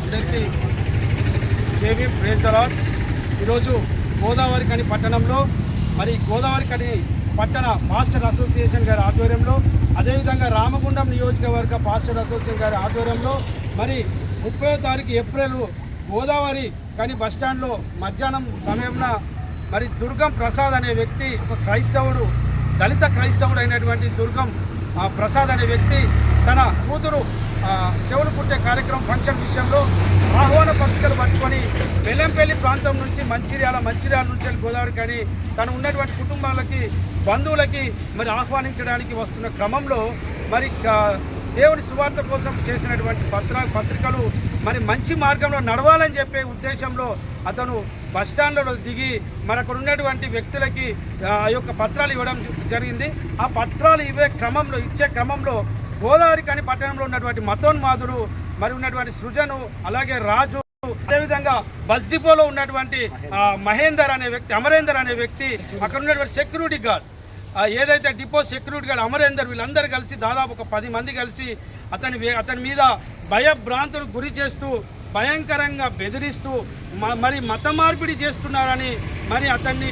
అందరికీ JB praise Dalal ఈరోజు గోదావరి కని పట్టణంలో మరి గోదావరి కని పట్టణ మాస్టర్ అసోసియేషన్ గారి ఆధ్వర్యంలో అదేవిధంగా రామగుండం నియోజకవర్గ పాస్టర్ అసోసియేషన్ గారి ఆధ్వర్యంలో మరి ముప్పై తారీఖు ఏప్రిల్ గోదావరి కని బస్టాండ్లో మధ్యాహ్నం సమయంలో మరి దుర్గం ప్రసాద్ అనే వ్యక్తి ఒక క్రైస్తవుడు దళిత క్రైస్తవుడు అయినటువంటి దుర్గం ప్రసాద్ అనే వ్యక్తి తన కూతురు చెవులు పుట్టే కార్యక్రమం ఫంక్షన్ విషయంలో ఆహ్వాన పత్రికలు పట్టుకొని బెల్లంపల్లి ప్రాంతం నుంచి మంచిర్యాల మంచిర్యాల నుంచి వెళ్ళి గోదావరి కానీ తను ఉన్నటువంటి కుటుంబాలకి బంధువులకి మరి ఆహ్వానించడానికి వస్తున్న క్రమంలో మరి దేవుని సువార్త కోసం చేసినటువంటి పత్ర పత్రికలు మరి మంచి మార్గంలో నడవాలని చెప్పే ఉద్దేశంలో అతను బస్టాండ్లో దిగి మనకున్నటువంటి ఉన్నటువంటి వ్యక్తులకి ఆ యొక్క పత్రాలు ఇవ్వడం జరిగింది. ఆ పత్రాలు ఇవ్వే క్రమంలో ఇచ్చే క్రమంలో గోదావరి కాని పట్టణంలో ఉన్నటువంటి మతోన్మాదుడు మరి ఉన్నటువంటి సృజను అలాగే రాజు అదేవిధంగా బస్ డిపోలో ఉన్నటువంటి మహేందర్ అనే వ్యక్తి అమరేందర్ అనే వ్యక్తి అక్కడ ఉన్నటువంటి సెక్యూరిటీ గార్డ్ ఏదైతే డిపో సెక్యూరిటీ గార్డ్ అమరేందర్ వీళ్ళందరూ కలిసి దాదాపు ఒక పది మంది కలిసి అతని అతని మీద భయభ్రాంతులకు గురి చేస్తూ భయంకరంగా బెదిరిస్తూ మ- మరి మత మార్పిడి చేస్తున్నారని మరి అతన్ని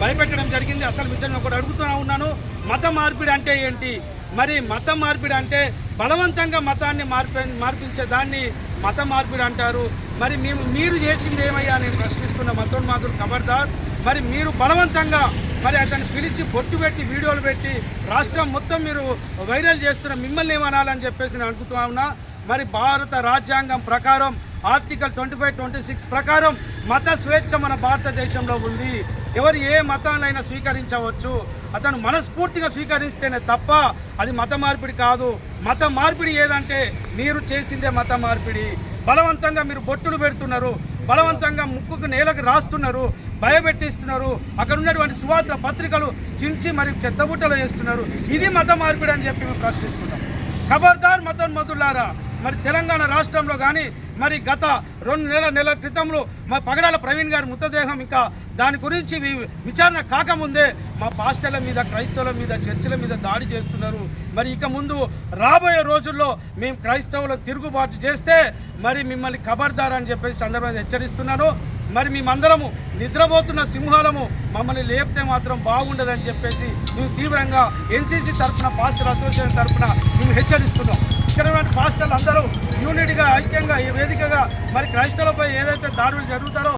భయపెట్టడం జరిగింది. అసలు విషయంలో ఒకటి అడుగుతూనే ఉన్నాను. మత మార్పిడి అంటే ఏంటి? మరి మత మార్పిడి అంటే బలవంతంగా మతాన్ని మార్పి మార్పించే దాన్ని మత మార్పిడి అంటారు. మరి మేము మీరు చేసింది ఏమయ్యా నేను ప్రశ్నిస్తున్న మతోన్మాదులు ఖబర్దార్? మరి మీరు బలవంతంగా మరి అతన్ని పిలిచి బొట్టు పెట్టి వీడియోలు పెట్టి రాష్ట్రం మొత్తం మీరు వైరల్ చేస్తున్న మిమ్మల్ని ఏమనాలని చెప్పేసి నేను అనుకుంటున్నా మరి భారత రాజ్యాంగం ప్రకారం article twenty five twenty six ప్రకారం మత స్వేచ్ఛ మన భారతదేశంలో ఉంది. ఎవరు ఏ మతాన్నైనా స్వీకరించవచ్చు. అతను మనస్ఫూర్తిగా స్వీకరిస్తేనే తప్ప అది మత మార్పిడి కాదు. మత మార్పిడి ఏదంటే మీరు చేసిందే మత మార్పిడి. బలవంతంగా మీరు బొట్టులు పెడుతున్నారు. బలవంతంగా ముక్కుకు నేలకు రాస్తున్నారు. భయపెట్టిస్తున్నారు. అక్కడ ఉన్నటువంటి సువార్త పత్రికలు చించి మరి చెత్తబుట్టలు వేస్తున్నారు. ఇది మత మార్పిడి అని చెప్పి మేము ప్రశ్నిస్తున్నాం. ఖబర్దార్ మతోన్మతులారా మరి తెలంగాణ రాష్ట్రంలో కానీ మరి గత రెండు నెలల నెలల క్రితంలో మరి పగడాల ప్రవీణ్ గారి మృతదేహం ఇంకా దాని గురించి వి- విచారణ కాకముందే మా పాస్టర్ల మీద క్రైస్తవుల మీద చర్చిల మీద దాడి చేస్తున్నారు. మరి ఇక ముందు రాబోయే రోజుల్లో మేము క్రైస్తవులు తిరుగుబాటు చేస్తే మరి మిమ్మల్ని ఖబర్దార్ అని చెప్పేసి సందర్భంగా హెచ్చరిస్తున్నాను. మరి మేమందరము నిద్రపోతున్న సింహాలము మమ్మల్ని లేపితే మాత్రం బాగుండదని చెప్పేసి మేము తీవ్రంగా ఎన్సీసీ తరఫున పాస్టర్ అసోసియేషన్ తరఫున మేము హెచ్చరిస్తున్నాం. ఇక్కడ ఉన్న పాస్టర్లు అందరూ యూనిట్గా ఐక్యంగా ఈ వేదికగా మరి క్రైస్తవులపై ఏదైతే దాడులు జరుగుతారో